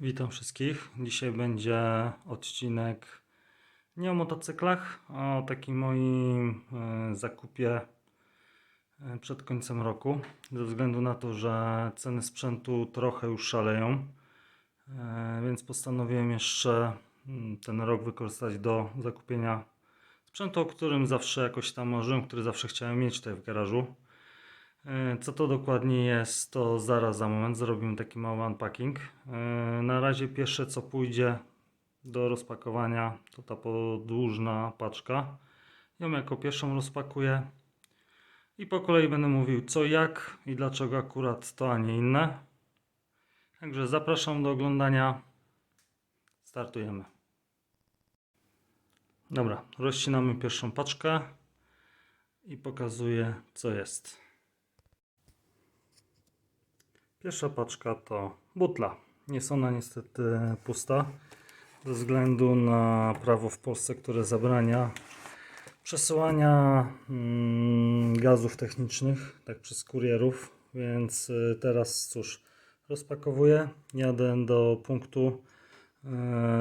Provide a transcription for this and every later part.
Witam wszystkich. Dzisiaj będzie odcinek nie o motocyklach, a o takim moim e, zakupie e, przed końcem roku. Ze względu na to, że ceny sprzętu trochę już szaleją, e, więc postanowiłem jeszcze mm, ten rok wykorzystać do zakupienia sprzętu, o którym zawsze jakoś tam marzyłem, który zawsze chciałem mieć tutaj w garażu. E, Co to dokładnie jest, to zaraz za moment zrobimy taki mały unpacking. E, Na razie pierwsze co pójdzie do rozpakowania to ta podłużna paczka. Ją jako pierwszą rozpakuję i po kolei będę mówił co jak i dlaczego akurat to, a nie inne. Także zapraszam do oglądania. Startujemy. Dobra, rozcinamy pierwszą paczkę i pokazuję co jest. Pierwsza paczka to butla. Jest ona niestety pusta ze względu na prawo w Polsce, które zabrania przesyłania mm, gazów technicznych tak przez kurierów, więc y, teraz cóż, rozpakowuję, jadę do punktu,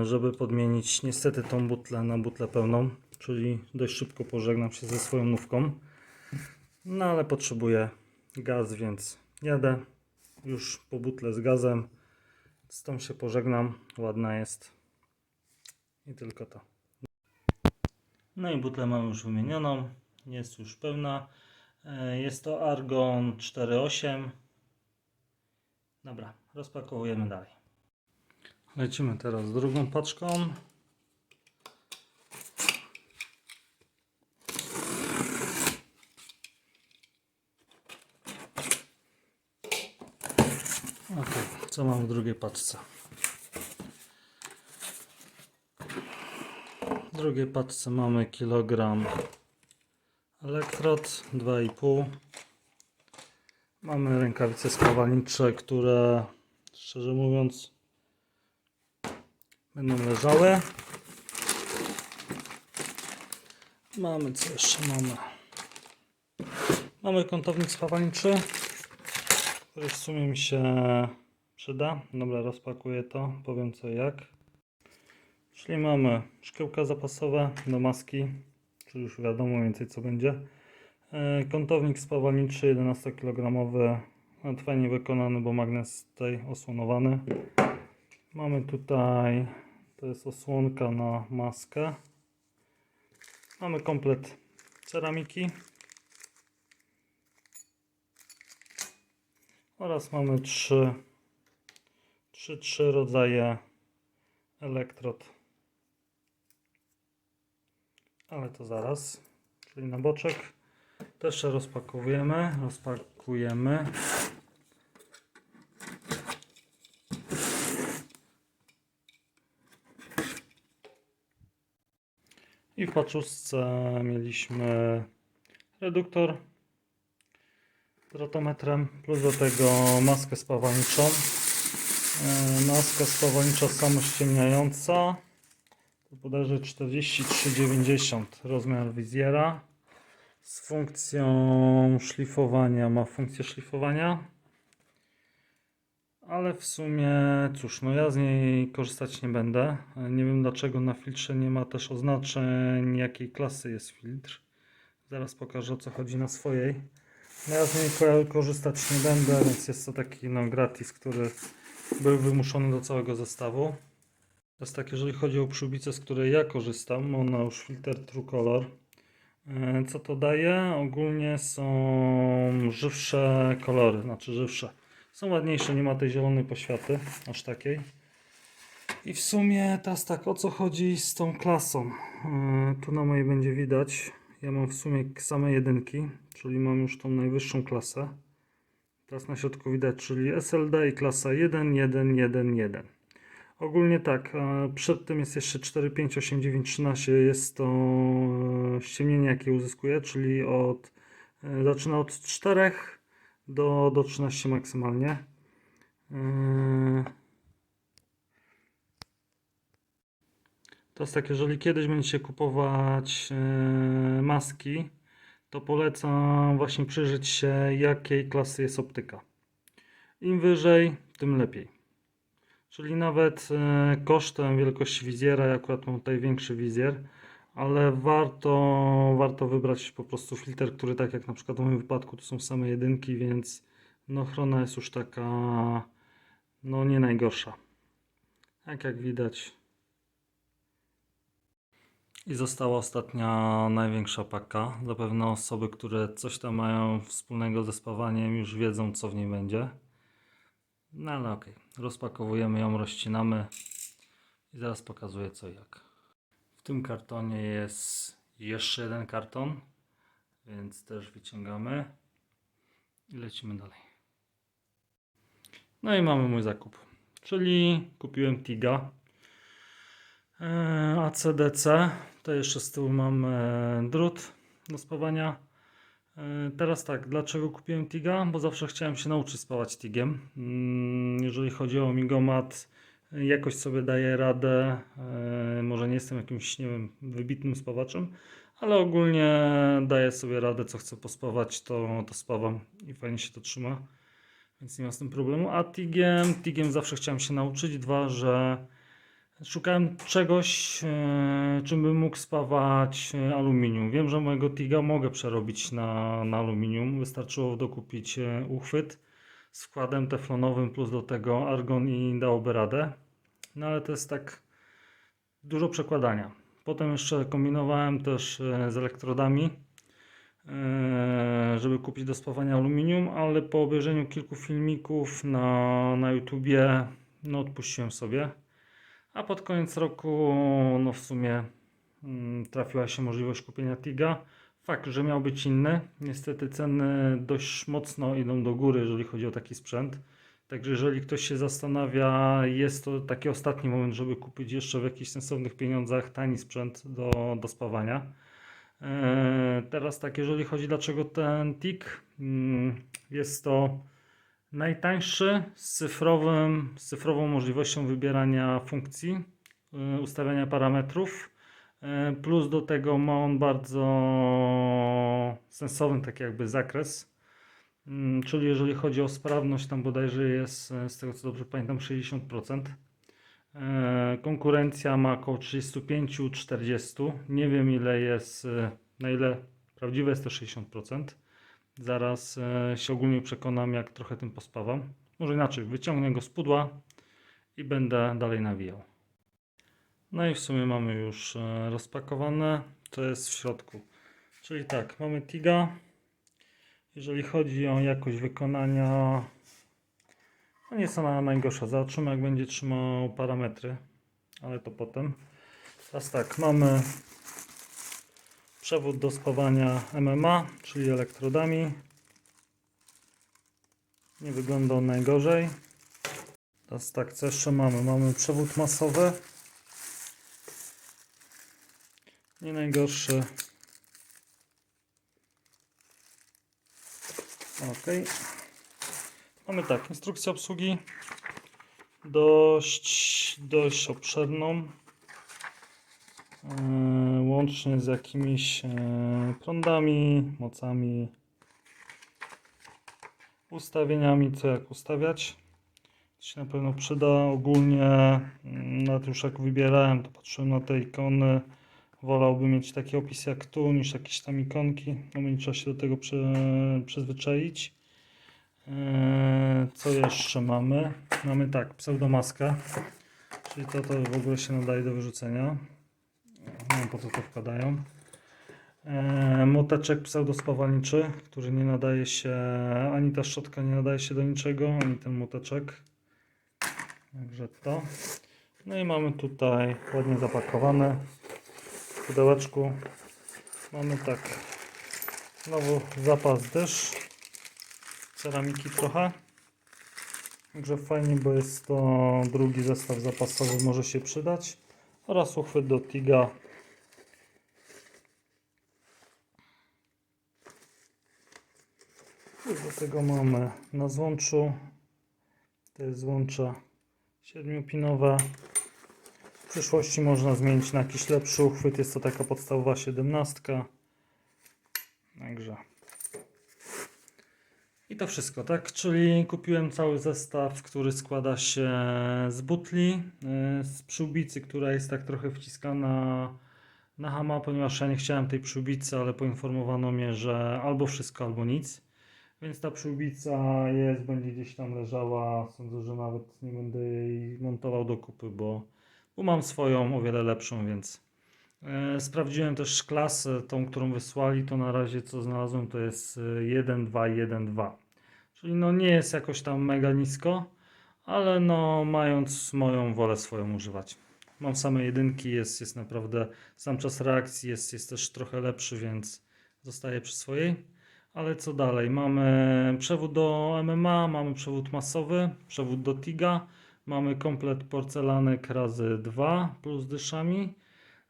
y, żeby podmienić niestety tą butlę na butlę pełną, czyli dość szybko pożegnam się ze swoją nówką. No ale potrzebuję gaz, więc jadę już po butle z gazem. Z tą się pożegnam. Ładna jest. I tylko to. No i butlę mam już wymienioną. Jest już pełna. E, Jest to Argon 4.8. Dobra, rozpakowujemy dalej. Lecimy teraz drugą paczką. Ok, co mam w drugiej paczce? W drugiej paczce mamy kilogram elektrod 2,5 Mamy rękawice spawalnicze, które szczerze mówiąc będą leżały. Mamy co jeszcze mamy? Mamy kątownik spawalniczy który w sumie mi się przyda. Dobra, rozpakuję to, powiem co jak. Czyli mamy szkiełka zapasowe do maski, czyli już wiadomo więcej co będzie. E, Kątownik spawalniczy 11 kg, fajnie wykonany, bo magnes tutaj osłonowany. Mamy tutaj, to jest osłonka na maskę. Mamy komplet ceramiki. oraz mamy trzy, trzy, trzy rodzaje elektrod. Ale to zaraz, czyli na boczek. Jeszcze rozpakowujemy, rozpakujemy. I w paczuszce mieliśmy reduktor z rotometrem, plus do tego maskę spawalniczą. E, Maska spawalnicza samościemniająca. To bodajże 43,90 rozmiar wizjera. Z funkcją szlifowania, ma funkcję szlifowania. Ale w sumie, cóż, no ja z niej korzystać nie będę. E, Nie wiem dlaczego na filtrze nie ma też oznaczeń jakiej klasy jest filtr. Zaraz pokażę o co chodzi na swojej. No ja z niej ko- korzystać nie będę, więc jest to taki no, gratis, który był wymuszony do całego zestawu. Teraz tak, jeżeli chodzi o przyłbicę, z której ja korzystam, ona już filtr True Color. E, Co to daje? Ogólnie są żywsze kolory, znaczy żywsze. Są ładniejsze, nie ma tej zielonej poświaty, aż takiej. I w sumie teraz tak, o co chodzi z tą klasą? E, Tu na mojej będzie widać. Ja mam w sumie same jedynki, czyli mam już tą najwyższą klasę. Teraz na środku widać, czyli SLD i klasa 1, 1, 1, 1. Ogólnie tak, przed tym jest jeszcze 4, 5, 8, 9, 13. Jest to e, ściemnienie, jakie uzyskuję, czyli od, e, zaczyna od 4 do, do 13 maksymalnie. E, To jest tak, jeżeli kiedyś będziecie kupować maski, to polecam właśnie przyjrzeć się, jakiej klasy jest optyka. Im wyżej, tym lepiej. Czyli nawet e, kosztem wielkości wizjera, ja akurat mam tutaj większy wizjer, ale warto, warto wybrać po prostu filtr, który tak jak na przykład w moim wypadku to są same jedynki, więc no ochrona jest już taka no nie najgorsza. Tak jak widać. I została ostatnia, największa paka. Zapewne osoby, które coś tam mają wspólnego ze spawaniem, już wiedzą, co w niej będzie. No ale okej, rozpakowujemy ją, rozcinamy i zaraz pokazuję co jak. W tym kartonie jest jeszcze jeden karton, więc też wyciągamy i lecimy dalej. No i mamy mój zakup, czyli kupiłem Tiga e, ACDC. To jeszcze z tyłu mam e, drut do spawania. E, Teraz tak, dlaczego kupiłem Tiga? Bo zawsze chciałem się nauczyć spawać Tigiem. Mm, Jeżeli chodzi o migomat, jakoś sobie daję radę. E, Może nie jestem jakimś, nie wiem, wybitnym spawaczem, ale ogólnie daję sobie radę, co chcę pospawać, to, to spawam i fajnie się to trzyma. Więc nie ma z tym problemu. A Tigiem, Tigiem zawsze chciałem się nauczyć. Dwa, że Szukałem czegoś, e, czym bym mógł spawać e, aluminium. Wiem, że mojego Tiga mogę przerobić na, na aluminium. Wystarczyło dokupić e, uchwyt z wkładem teflonowym plus do tego argon i dałoby radę. No ale to jest tak dużo przekładania. Potem jeszcze kombinowałem też z elektrodami, żeby kupić do spawania aluminium, ale po obejrzeniu kilku filmików na, na YouTubie no odpuściłem sobie. A pod koniec roku, no w sumie mm, trafiła się możliwość kupienia Tiga. Fakt, że miał być inny. Niestety ceny dość mocno idą do góry, jeżeli chodzi o taki sprzęt. Także jeżeli ktoś się zastanawia, jest to taki ostatni moment, żeby kupić jeszcze w jakichś sensownych pieniądzach tani sprzęt do, do spawania. Eee, teraz tak, jeżeli chodzi dlaczego ten TIG, mm, jest to Najtańszy z, cyfrowym, z cyfrową możliwością wybierania funkcji, y, ustawiania parametrów. y, Plus do tego ma on bardzo sensowny tak jakby zakres. Mm, Czyli jeżeli chodzi o sprawność, tam bodajże jest y, z tego co dobrze pamiętam 60%. Y, Konkurencja ma około 35-40. Nie wiem ile jest, na ile prawdziwe jest to 60%. Zaraz e, się ogólnie przekonam, jak trochę tym pospawam. Może inaczej, wyciągnę go z pudła i będę dalej nawijał. No i w sumie mamy już e, rozpakowane, co jest w środku. Czyli tak, mamy Tiga. Jeżeli chodzi o jakość wykonania, no nie jest ona najgorsza. Zobaczymy, jak będzie trzymał parametry, ale to potem. Teraz tak, mamy przewód do spawania MMA, czyli elektrodami. Nie wygląda on najgorzej. Teraz tak, co jeszcze mamy? Mamy przewód masowy. Nie najgorszy. Ok. Mamy tak, instrukcję obsługi. Dość, dość obszerną. Yy, łącznie z jakimiś yy, prądami, mocami, ustawieniami, co jak ustawiać. To się na pewno przyda ogólnie. mm, Nawet już jak wybierałem, to patrzyłem na te ikony. Wolałbym mieć taki opis jak tu, niż jakieś tam ikonki. No będzie trzeba się do tego przy, przyzwyczaić. Yy, Co jeszcze mamy? Mamy tak, pseudomaskę. Czyli to, to w ogóle się nadaje do wyrzucenia. Nie wiem po co to wkładają. E, moteczek pseudospawalniczy, który nie nadaje się, ani ta szczotka nie nadaje się do niczego, ani ten moteczek. Także to. No i mamy tutaj ładnie zapakowane w pudełeczku. Mamy tak, znowu zapas dysz, ceramiki trochę. Także fajnie, bo jest to drugi zestaw zapasowy, może się przydać. Oraz uchwyt do Tiga. Plus do tego mamy na złączu. To jest złącza siedmiopinowe. W przyszłości można zmienić na jakiś lepszy uchwyt. Jest to taka podstawowa siedemnastka. Także I to wszystko, tak? Czyli kupiłem cały zestaw, który składa się z butli, yy, z przyłbicy, która jest tak trochę wciskana na hama, ponieważ ja nie chciałem tej przyłbicy, ale poinformowano mnie, że albo wszystko, albo nic. Więc ta przyłbica jest, będzie gdzieś tam leżała. Sądzę, że nawet nie będę jej montował do kupy, bo, bo mam swoją o wiele lepszą, więc sprawdziłem też klasę, tą, którą wysłali. To na razie co znalazłem to jest e, 1.2.1.2. Czyli no nie jest jakoś tam mega nisko, ale no mając moją wolę swoją używać. Mam same jedynki, jest, jest naprawdę sam czas reakcji jest, jest też trochę lepszy, więc zostaję przy swojej. Ale co dalej? Mamy przewód do MMA, mamy przewód masowy, przewód do TIGA, mamy komplet porcelanek razy 2 plus dyszami.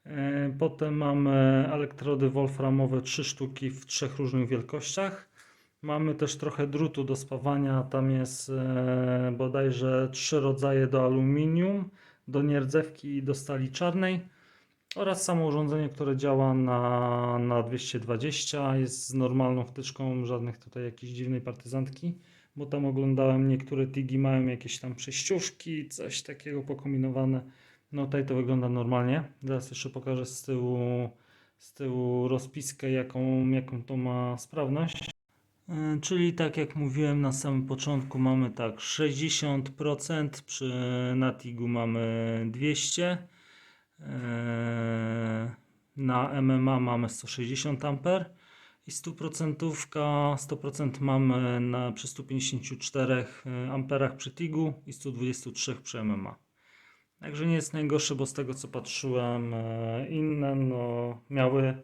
E, Potem mamy elektrody wolframowe 3 sztuki w trzech różnych wielkościach. Mamy też trochę drutu do spawania, tam jest e, bodajże trzy rodzaje do aluminium, do nierdzewki i do stali czarnej. Oraz samo urządzenie, które działa na, na 220, jest z normalną wtyczką, żadnych tutaj jakiejś dziwnej partyzantki, bo tam oglądałem, niektóre tigi mają jakieś tam przejściówki, coś takiego pokombinowane. No tutaj to wygląda normalnie. Zaraz jeszcze pokażę z tyłu, z tyłu rozpiskę, jaką, jaką to ma sprawność. E, Czyli tak jak mówiłem na samym początku mamy tak 60%, przy Natigu mamy 200, e, na MMA mamy 160 A i 100%, 100% mamy na, przy 154 amperach przy Tigu i 123 przy MMA. Także nie jest najgorsze, bo z tego co patrzyłem e, inne no, miały,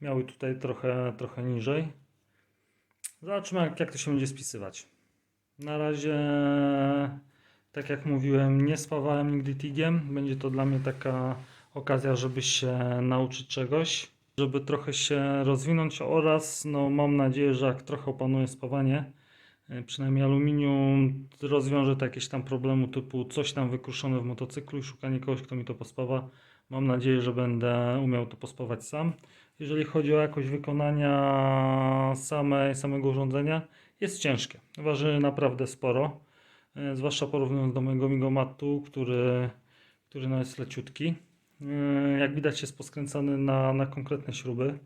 miały tutaj trochę, trochę niżej. Zobaczymy, jak, jak to się będzie spisywać. Na razie, tak jak mówiłem, nie spawałem nigdy tigiem. Będzie to dla mnie taka okazja, żeby się nauczyć czegoś, żeby trochę się rozwinąć oraz no, mam nadzieję, że jak trochę opanuję spawanie, przynajmniej aluminium, rozwiąże to jakieś tam problemu typu coś tam wykruszone w motocyklu i szukanie kogoś, kto mi to pospawa. Mam nadzieję, że będę umiał to pospawać sam. Jeżeli chodzi o jakość wykonania samej, samego urządzenia, jest ciężkie. Waży naprawdę sporo, e, zwłaszcza porównując do mojego Migomatu, który, który no jest leciutki. E, Jak widać jest poskręcany na, na konkretne śruby.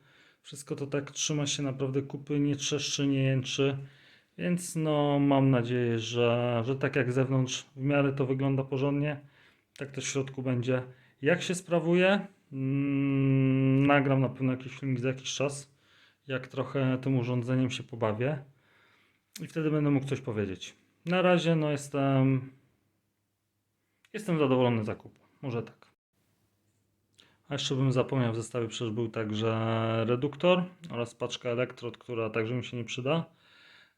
Wszystko to tak trzyma się naprawdę kupy, nie trzeszczy, nie jęczy. Więc no mam nadzieję, że, że tak jak z zewnątrz w miarę to wygląda porządnie, tak też w środku będzie. Jak się sprawuje? Mm, nagram na pewno jakiś filmik za jakiś czas, jak trochę tym urządzeniem się pobawię i wtedy będę mógł coś powiedzieć. Na razie no jestem jestem zadowolony z zakupu. Może tak. A jeszcze bym zapomniał w zestawie przecież był także reduktor oraz paczka elektrod, która także mi się nie przyda.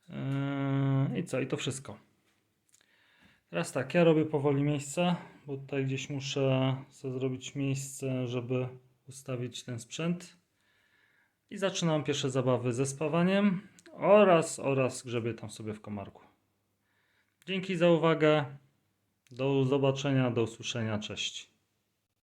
Yy, I co? I to wszystko. Teraz tak, ja robię powoli miejsce, bo tutaj gdzieś muszę sobie zrobić miejsce, żeby ustawić ten sprzęt. I zaczynam pierwsze zabawy ze spawaniem oraz, oraz grzebię tam sobie w komarku. Dzięki za uwagę. Do zobaczenia, do usłyszenia. Cześć.